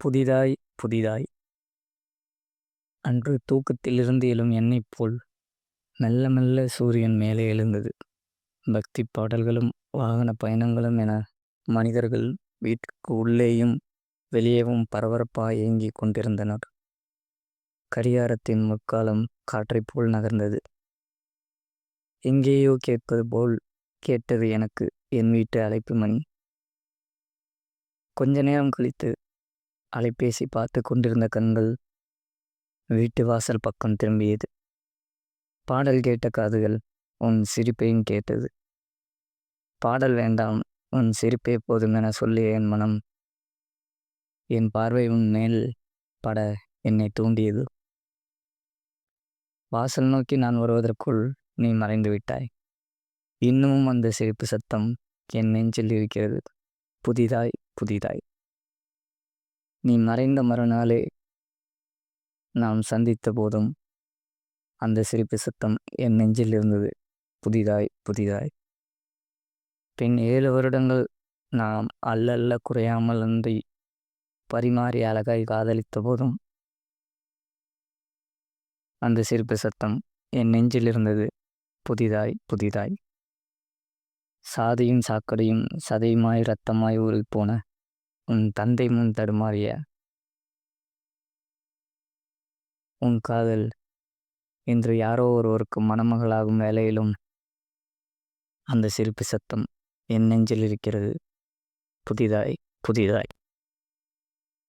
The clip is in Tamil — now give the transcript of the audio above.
புதிதாய் புதிதாய் அன்று தூக்கத்திலிருந்து எழும் என்னைப் போல் மெல்ல மெல்ல சூரியன் மேலே எழுந்தது. பக்தி பாடல்களும் வாகன பயணங்களும் என மனிதர்கள் வீட்டுக்கு உள்ளேயும் வெளியேவும் பரபரப்பாய் இயங்கிக் கொண்டிருந்தனர். கடிகாரத்தின் முக்காலம் காற்றைப் போல் நகர்ந்தது. எங்கேயோ கேட்பது போல் கேட்டது எனக்கு என் வீட்டு அழைப்பு மணி. கொஞ்ச நேரம் கழித்து அலைபேசி பார்த்து கொண்டிருந்த கண்கள் வீட்டு வாசல் பக்கம் திரும்பியது. பாடல் கேட்ட காதுகள் உன் சிரிப்பையும் கேட்டது. பாடல் வேண்டாம் உன் சிரிப்பே போதும் என சொல்லிய என் மனம் என் பார்வை உன் மேல் பட என்னை தூண்டியது. வாசல் நோக்கி நான் வருவதற்குள் நீ மறைந்து விட்டாய். இன்னமும் அந்த சிரிப்பு சத்தம் என் நெஞ்சில் இருக்கிறது. புதிதாய் புதிதாய். நீ மறைந்த மறுநாளே நாம் சந்தித்த போதும் அந்த சிரிப்பு சத்தம் என் நெஞ்சில் இருந்தது. புதிதாய் புதிதாய். பின் ஏழு வருடங்கள் நாம் அல்லல்ல குறையாமல் அன்றி பரிமாறி அழகாய் காதலித்த போதும் அந்த சிரிப்பு சத்தம் என் நெஞ்சில் இருந்தது. புதிதாய் புதிதாய். சாதியும் சாக்கடையும் சதையுமாய் இரத்தமாய் ஊறிப்போன உன் தந்தை முன் தடுமாறிய உன் காதல் இன்று யாரோ ஒருவருக்கு மணமகளாகும் வேலையிலும் அந்த சிரிப்பு சத்தம் என் நெஞ்சில் இருக்கிறது. புதிதாய் புதிதாய்.